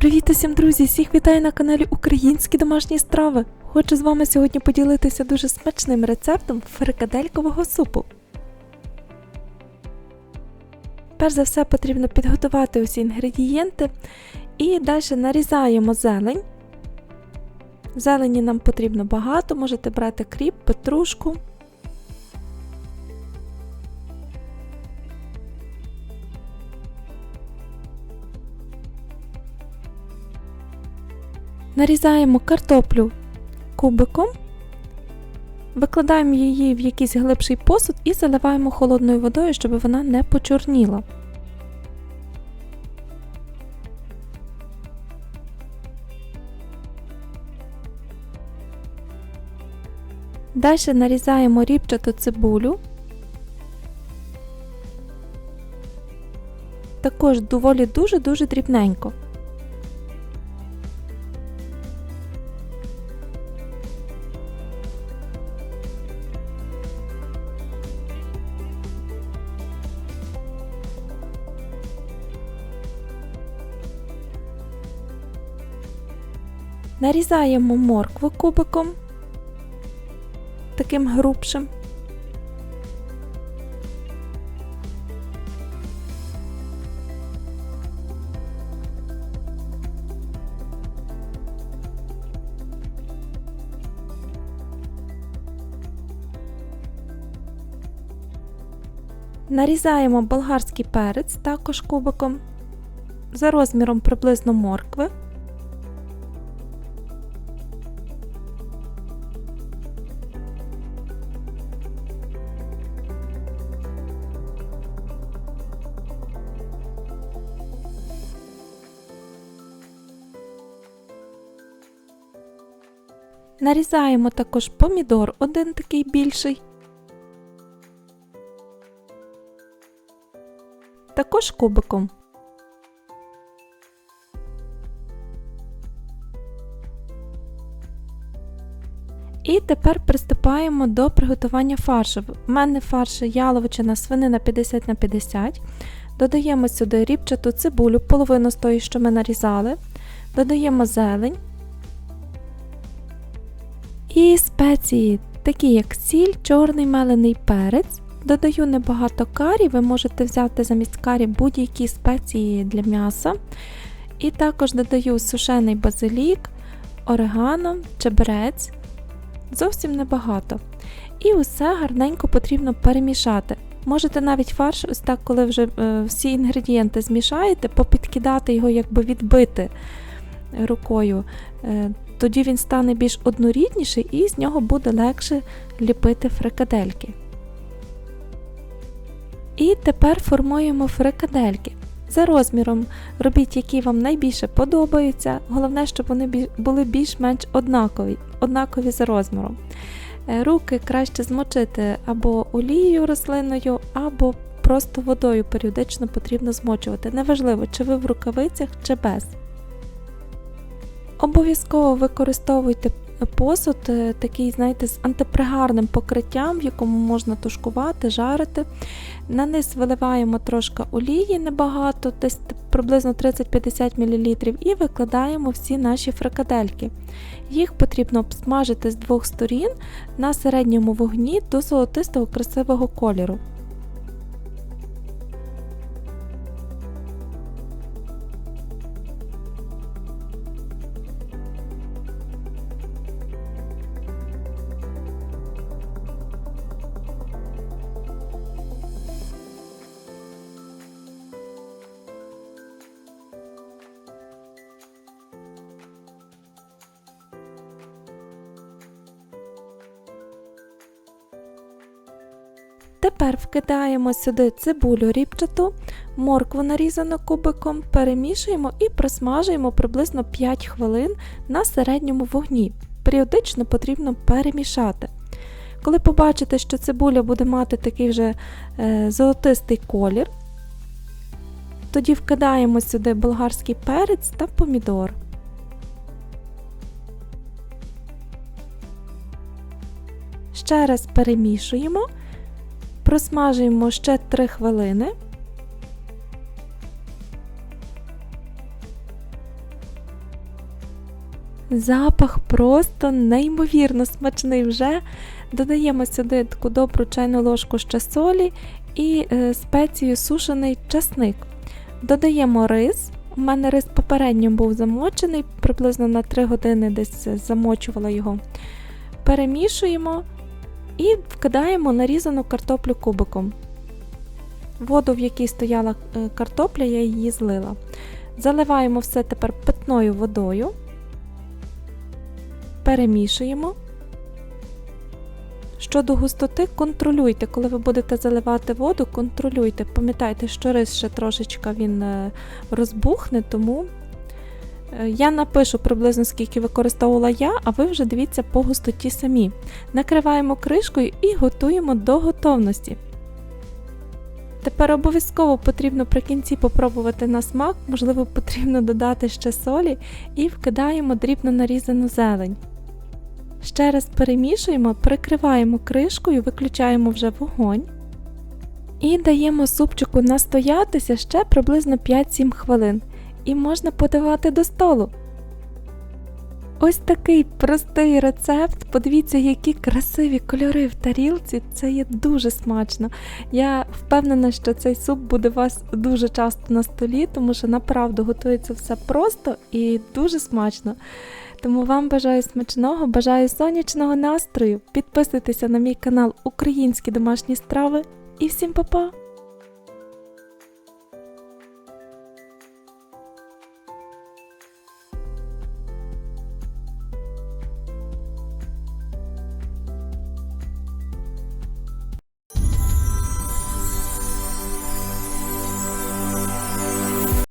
Привіт усім, друзі! Всіх вітаю на каналі Українські домашні страви. Хочу з вами сьогодні поділитися дуже смачним рецептом фрикаделькового супу. Перш за все потрібно підготувати усі інгредієнти і далі нарізаємо зелень. Зелені нам потрібно багато, можете брати кріп, петрушку. Нарізаємо картоплю кубиком, викладаємо її в якийсь глибший посуд і заливаємо холодною водою, щоб вона не почорніла. Далі нарізаємо рібчату цибулю. Також доволі дуже-дуже дрібненько. Нарізаємо моркву кубиком, таким грубшим. Нарізаємо болгарський перець також кубиком за розміром приблизно моркви. Нарізаємо також помідор один такий більший. Також кубиком. І тепер приступаємо до приготування фаршу. У мене фарш яловичина свинина 50 на 50. Додаємо сюди рібчату цибулю, половину з тої, що ми нарізали. Додаємо зелень. І спеції, такі як сіль, чорний мелений перець. Додаю небагато карі, ви можете взяти замість карі будь-які спеції для м'яса. І також додаю сушений базилік, орегано, чебрець. Зовсім небагато. І усе гарненько потрібно перемішати. Можете навіть фарш, ось так, коли вже е, всі інгредієнти змішаєте, попідкидати його, якби відбити рукою. Тоді він стане більш однорідніший і з нього буде легше ліпити фрикадельки. І тепер формуємо фрикадельки. За розміром робіть, які вам найбільше подобаються. Головне, щоб вони були більш-менш однакові, однакові за розміром. Е, руки краще змочити або олією рослинною, або просто водою періодично потрібно змочувати. Неважливо, чи ви в рукавицях, чи без. Обов'язково використовуйте посуд, е, такий, знаєте, з антипригарним покриттям, в якому можна тушкувати, жарити. На низ виливаємо трошки олії небагато, десь приблизно 30-50 мл, і викладаємо всі наші фрикадельки. Їх потрібно обсмажити з двох сторін на середньому вогні до золотистого красивого кольору. Тепер вкидаємо сюди цибулю рібчату, моркву нарізану кубиком, перемішуємо і просмажуємо приблизно 5 хвилин на середньому вогні. Періодично потрібно перемішати. Коли побачите, що цибуля буде мати такий вже е, золотистий колір, тоді вкидаємо сюди болгарський перець та помідор. Ще раз перемішуємо. Просмажуємо ще 3 хвилини. Запах просто неймовірно смачний вже. Додаємо сюди таку добру чайну ложку ще солі і е, спецію сушений часник. Додаємо рис. У мене рис попередньо був замочений, приблизно на 3 години десь замочувала його. Перемішуємо і вкидаємо нарізану картоплю кубиком. Воду, в якій стояла е, картопля, я її злила. Заливаємо все тепер питною водою, перемішуємо. Щодо густоти, контролюйте, коли ви будете заливати воду, контролюйте. Пам'ятайте, що рис ще трошечка він е, розбухне, тому я напишу приблизно скільки використовувала я, а ви вже дивіться по густоті самі. Накриваємо кришкою і готуємо до готовності. Тепер обов'язково потрібно при кінці попробувати на смак, можливо, потрібно додати ще солі і вкидаємо дрібно нарізану зелень. Ще раз перемішуємо, прикриваємо кришкою, виключаємо вже вогонь. І даємо супчику настоятися ще приблизно 5-7 хвилин. І можна подавати до столу. Ось такий простий рецепт. Подивіться, які красиві кольори в тарілці. Це є дуже смачно. Я впевнена, що цей суп буде у вас дуже часто на столі, тому що направду готується все просто і дуже смачно. Тому вам бажаю смачного, бажаю сонячного настрою. Підписуйтеся на мій канал Українські домашні страви і всім па-па!